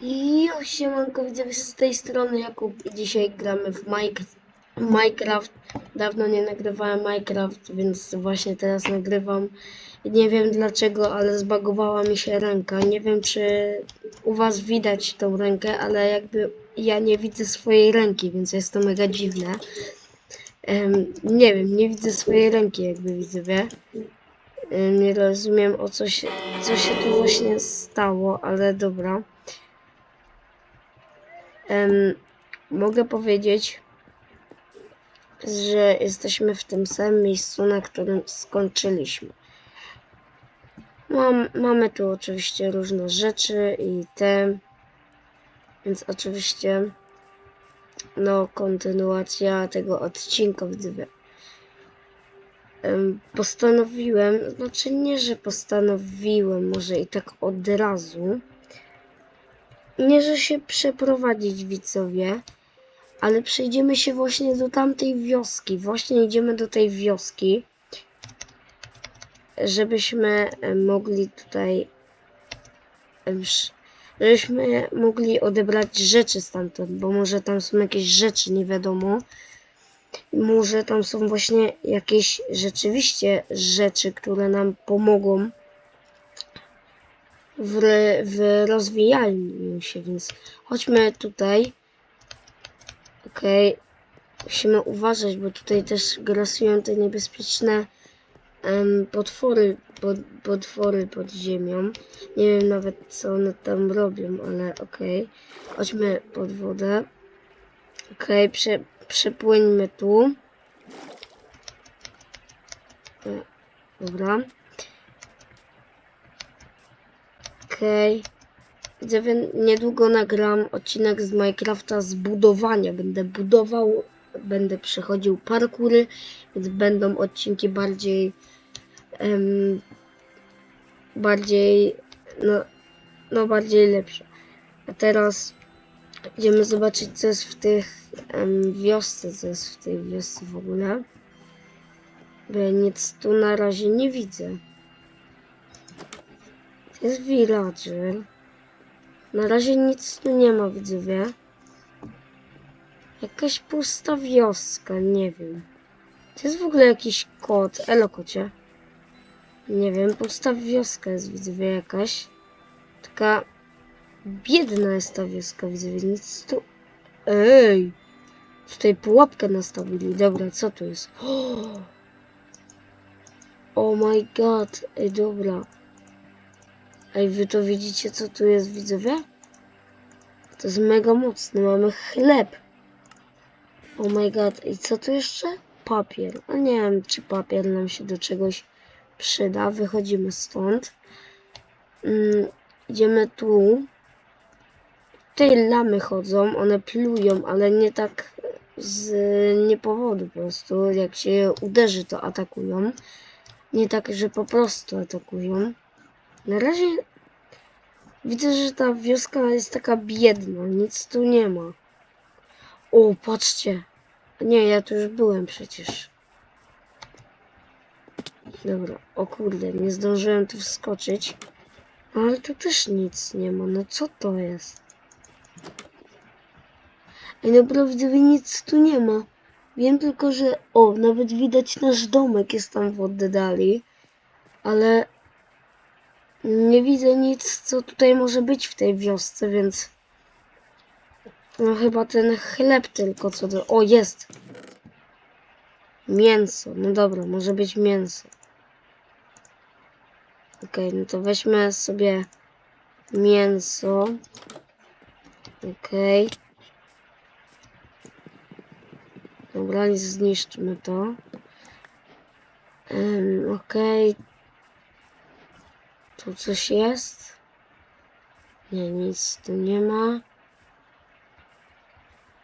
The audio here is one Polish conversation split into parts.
I siemanko widzę z tej strony Jakub dzisiaj gramy w Minecraft. Dawno nie nagrywałem Minecraft, więc właśnie teraz nagrywam. Nie wiem dlaczego, ale zbagowała mi się ręka. Nie wiem czy u was widać tą rękę, ale jakby ja nie widzę swojej ręki, więc jest to mega dziwne. Em, nie wiem, nie widzę swojej ręki jakby widzę, wie? Em, Nie rozumiem o co się, co się tu właśnie stało, ale dobra. Em, mogę powiedzieć, że jesteśmy w tym samym miejscu, na którym skończyliśmy. Mam, mamy tu oczywiście różne rzeczy i te, więc oczywiście no kontynuacja tego odcinka. Em, Postanowiłem, znaczy nie, że postanowiłem, może i tak od razu, nie, że się przeprowadzić widzowie, ale przejdziemy się właśnie do tamtej wioski. Właśnie idziemy do tej wioski, żebyśmy e, mogli tutaj, sz- żebyśmy mogli odebrać rzeczy stamtąd, bo może tam są jakieś rzeczy, nie wiadomo. Może tam są właśnie jakieś rzeczywiście rzeczy, które nam pomogą w, w rozwijaniu się, więc chodźmy tutaj. Okej. Musimy uważać, bo tutaj też grasują te niebezpieczne potwory, pod, potwory pod ziemią. Nie wiem nawet co one tam robią, ale okej. Chodźmy pod wodę. Okej, prze, przepłyńmy tu. E, Dobra. Okej. Widzowie, niedługo nagram odcinek z Minecrafta z budowania. Będę budował, będę przechodził parkury, więc będą odcinki bardziej em, bardziej no, no bardziej lepsze. A teraz idziemy zobaczyć co jest w tych wiosce, co jest w tej wiosce w ogóle. Bo ja nic tu na razie nie widzę. Jest villager. Na razie nic tu nie ma, widzowie. Jakaś pusta wioska, nie wiem. To jest w ogóle jakiś kot. Elo, kocie. Nie wiem, pusta wioska jest, widzowie, jakaś. Taka biedna jest ta wioska, widzowie. Nic tu... Ej! Tutaj pułapkę nastawili. Dobra, co tu jest? Oh my god. Ej, dobra. Ej, wy to widzicie, co tu jest, widzowie? To jest mega mocne. Mamy chleb. Oh my god. I co tu jeszcze? Papier. A nie wiem, czy papier nam się do czegoś przyda. Wychodzimy stąd. Mm, idziemy tu. Tutaj lamy chodzą. One plują, ale nie tak z niepowodu po prostu. Jak się uderzy, to atakują. Nie tak, że po prostu atakują. Na razie widzę, że ta wioska jest taka biedna, nic tu nie ma. O, patrzcie. Nie, ja tu już byłem przecież. Dobra, o kurde, nie zdążyłem tu wskoczyć. Ale tu też nic nie ma, no co to jest? Ej, naprawdę nic tu nie ma. Wiem tylko, że... O, nawet widać nasz domek jest tam w oddali. Ale nie widzę nic, co tutaj może być w tej wiosce, więc... No chyba ten chleb tylko co do... O, jest! Mięso. No dobra, może być mięso. Okej, no to weźmy sobie mięso. Okej. Dobra, i zniszczmy to. Em, Okej. Tu coś jest? Nie, nic tu nie ma.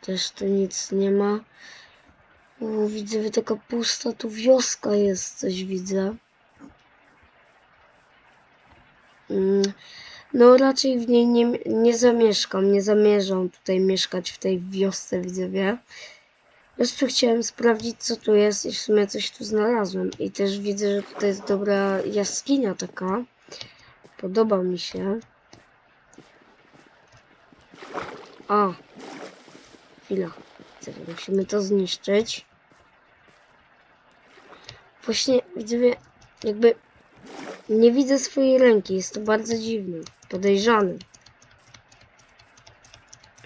Też tu nic nie ma. O, widzę, że taka pusta tu wioska jest, coś widzę. Mm, No raczej w niej nie, nie zamieszkam, nie zamierzam tutaj mieszkać w tej wiosce, widzowie. Po prostu chciałem sprawdzić, co tu jest i w sumie coś tu znalazłem. I też widzę, że tutaj jest dobra jaskinia taka. Podoba mi się. A. Chwila. Musimy to zniszczyć. Właśnie, widzowie, jakby nie widzę swojej ręki. Jest to bardzo dziwne. Podejrzane.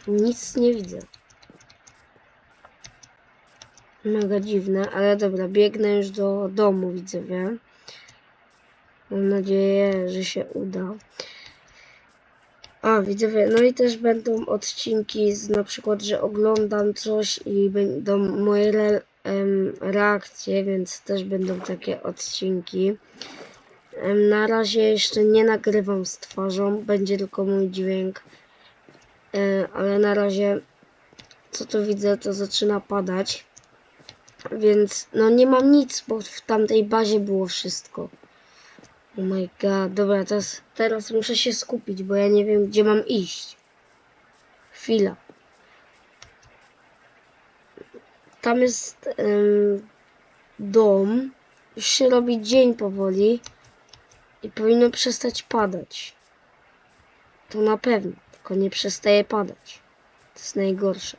Nic nie widzę. Mega dziwne, ale dobra, biegnę już do domu, widzowie. Mam nadzieję, że się uda. A, widzowie, no i też będą odcinki z na przykład, że oglądam coś i będą moje re, em, reakcje, więc też będą takie odcinki. Em, na razie jeszcze nie nagrywam z twarzą, będzie tylko mój dźwięk. E, ale na razie, co tu widzę, to zaczyna padać. Więc no nie mam nic, bo w tamtej bazie było wszystko. Oh my god, dobra, teraz, teraz muszę się skupić, bo ja nie wiem, gdzie mam iść. Chwila. Tam jest dom. Już się robi dzień powoli. I powinno przestać padać. To na pewno, tylko nie przestaje padać. To jest najgorsze.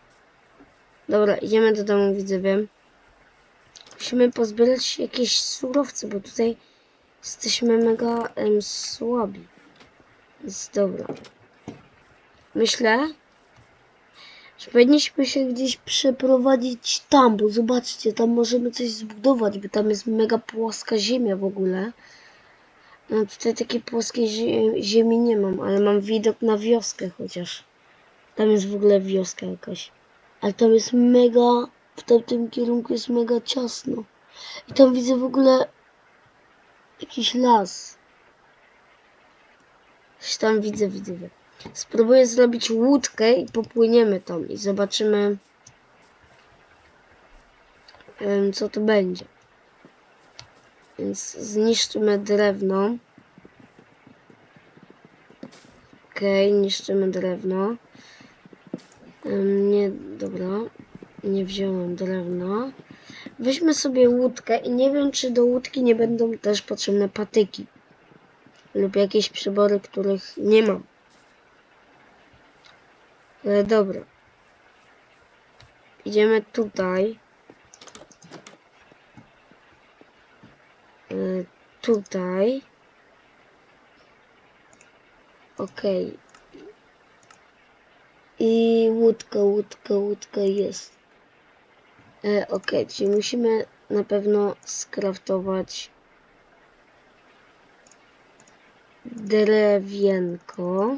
Dobra, idziemy do domu, widzowie. Musimy pozbierać jakieś surowce, bo tutaj jesteśmy mega słabi. Więc dobra. Myślę, że powinniśmy się gdzieś przeprowadzić tam, bo zobaczcie, tam możemy coś zbudować, bo tam jest mega płaska ziemia w ogóle. No tutaj takiej płaskiej zie- ziemi nie mam, ale mam widok na wioskę chociaż. Tam jest w ogóle wioska jakaś. Ale tam jest mega, w tamtym kierunku jest mega ciasno. I tam widzę w ogóle jakiś las. Coś tam widzę, widzę. Spróbuję zrobić łódkę i popłyniemy tam i zobaczymy co to będzie. Więc zniszczymy drewno. Okej, niszczymy drewno. Nie, dobra. Nie wziąłem drewna. Weźmy sobie łódkę i nie wiem, czy do łódki nie będą też potrzebne patyki. Lub jakieś przybory, których nie mam. Ale dobra. Idziemy tutaj. E, tutaj. Okej. I łódka, łódka, łódka jest. E, Okej, czyli musimy na pewno skraftować drewienko.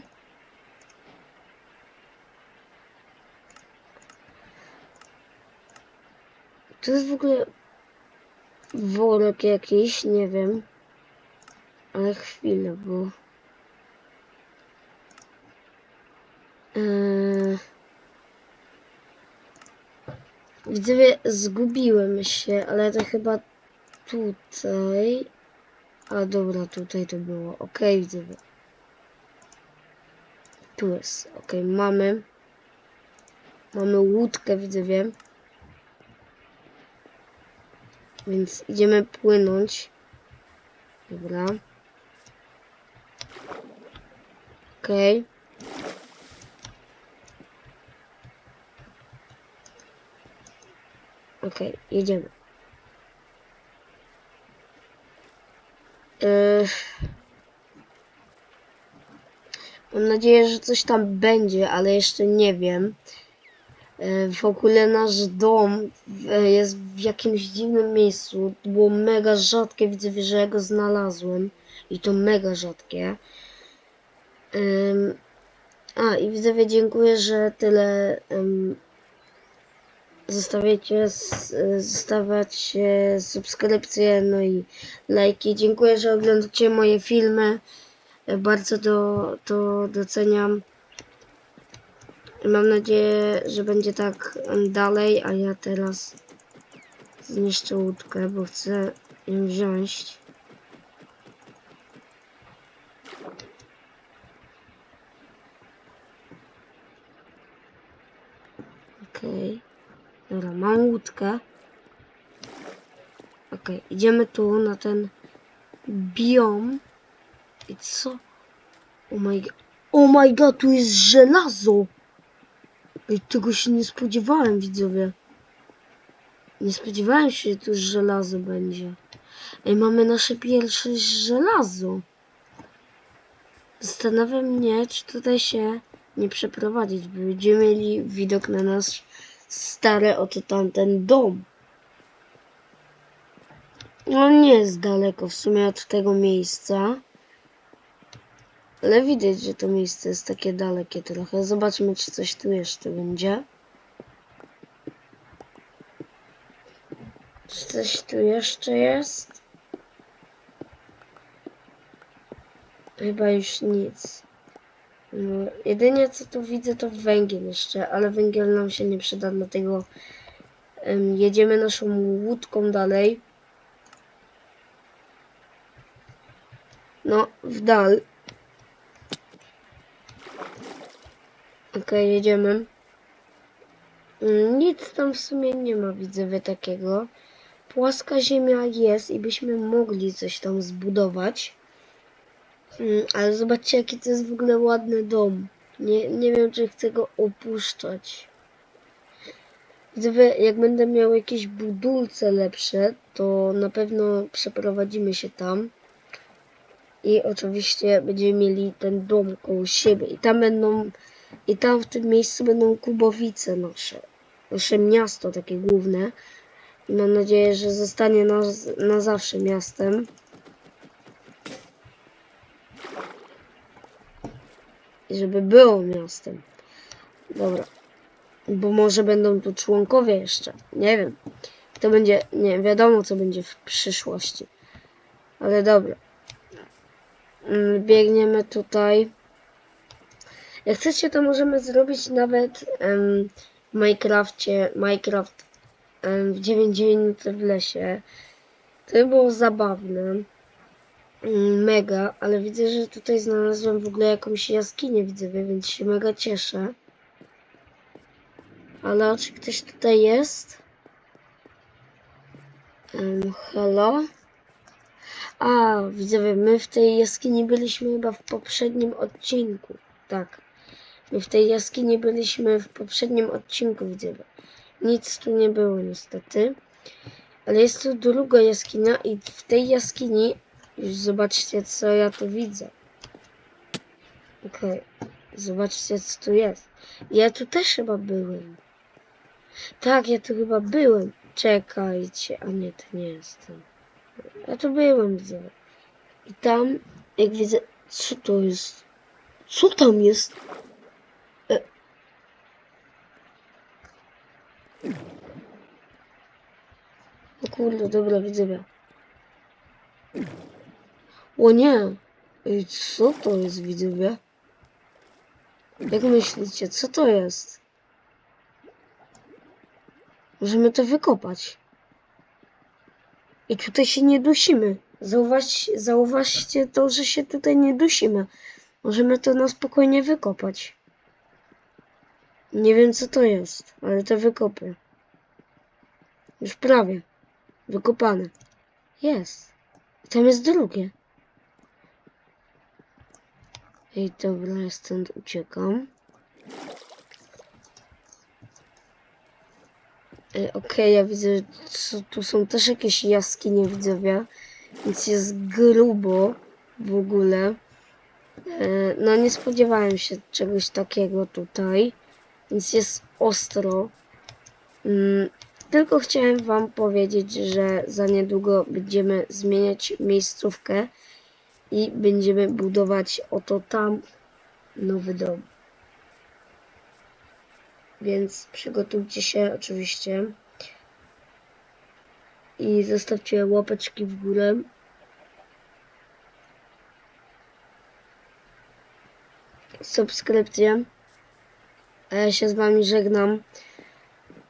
To jest w ogóle worek jakiś, nie wiem. Ale chwilę, bo... Eee... Widzowie, zgubiłem się, ale to chyba tutaj. A dobra, tutaj to było. Okej, widzowie. Tu jest. Okej, mamy. Mamy łódkę, widzowie. Więc idziemy płynąć. Dobra. Okej. Okej, jedziemy. Yy... Mam nadzieję, że coś tam będzie, ale jeszcze nie wiem. Yy, W ogóle nasz dom jest w jakimś dziwnym miejscu. Było mega rzadkie, widzę, że ja go znalazłem. I to mega rzadkie. A, i widzowie, dziękuję, że tyle zostawiacie, zostawiacie subskrypcje, no i lajki. Dziękuję, że oglądacie moje filmy. E, Bardzo to, to doceniam. Mam nadzieję, że będzie tak dalej, a ja teraz zniszczę łódkę, bo chcę ją wziąć. Okej. Dobra, mam łódkę. Okej, idziemy tu na ten biom. I co? Oh my god. Oh my god, tu jest żelazo! Ej, tego się nie spodziewałem, widzowie. Nie spodziewałem się, że tu żelazo będzie. Ej, mamy nasze pierwsze żelazo. Zastanawia mnie, czy tutaj się nie przeprowadzić, bo będziemy mieli widok na nasz stary oto tamten dom. No nie jest daleko w sumie od tego miejsca. Ale widać, że to miejsce jest takie dalekie trochę. Zobaczmy, czy coś tu jeszcze będzie. Czy coś tu jeszcze jest? Chyba już nic. No, jedynie co tu widzę to węgiel jeszcze, ale węgiel nam się nie przyda, dlatego em, jedziemy naszą łódką dalej. No, w dal. Okej, jedziemy. Mm, Nic tam w sumie nie ma, widzowie, takiego. Płaska ziemia jest i byśmy mogli coś tam zbudować. Mm, Ale zobaczcie, jaki to jest w ogóle ładny dom. Nie, nie wiem, czy chcę go opuszczać. Widzowie, jak będę miał jakieś budulce lepsze, to na pewno przeprowadzimy się tam. I oczywiście będziemy mieli ten dom koło siebie. I tam będą, i tam w tym miejscu będą Kubowice nasze. Nasze miasto takie główne. I mam nadzieję, że zostanie na, na zawsze miastem. Żeby było miastem. Dobra. Bo może będą tu członkowie jeszcze. Nie wiem. To będzie, nie wiadomo co będzie w przyszłości. Ale dobra. Mm, Biegniemy tutaj. Jak chcecie, to możemy zrobić nawet em, w Minecrafcie, Minecraft em, w 9 minut w lesie. To by było zabawne. Mega, ale widzę, że tutaj znalazłem w ogóle jakąś jaskinię, widzę, więc się mega cieszę. Ale czy ktoś tutaj jest? Um, hello? A, widzowie, my w tej jaskini byliśmy chyba w poprzednim odcinku. Tak. My w tej jaskini byliśmy w poprzednim odcinku, widzowie. Nic tu nie było niestety. Ale jest tu druga jaskinia i w tej jaskini już zobaczcie co ja tu widzę. Okej. Zobaczcie co tu jest. Ja tu też chyba byłem. Tak, ja tu chyba byłem. Czekajcie, a nie, to nie jestem. Ja tu byłem, widzę. I tam, jak widzę, co to jest? Co tam jest? E. O kurde, dobra, widzę. O nie! Ej, co to jest, widzowie? Jak myślicie, co to jest? Możemy to wykopać. I tutaj się nie dusimy. Zauważ, zauważcie to, że się tutaj nie dusimy. Możemy to na spokojnie wykopać. Nie wiem co to jest, ale to wykopię. Już prawie. Wykopane. Jest. I tam jest drugie. Ej, dobra, ja stąd uciekam. Ej, Okej, ja widzę, że tu- tu są też jakieś jaskinie widzowie, więc jest grubo w ogóle. E, No nie spodziewałem się czegoś takiego tutaj, więc jest ostro. Mm, Tylko chciałem wam powiedzieć, że za niedługo będziemy zmieniać miejscówkę i będziemy budować oto tam nowy dom. Więc przygotujcie się oczywiście. I zostawcie łapeczki w górę. Subskrypcję. A ja się z wami żegnam.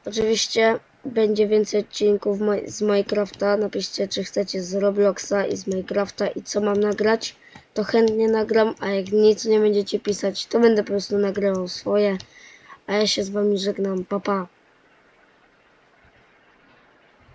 Oczywiście będzie więcej odcinków z Minecrafta. Napiszcie, czy chcecie z Robloxa i z Minecrafta i co mam nagrać. To chętnie nagram, a jak nic nie będziecie pisać, to będę po prostu nagrywał swoje. A ja się z wami żegnam. Pa, pa.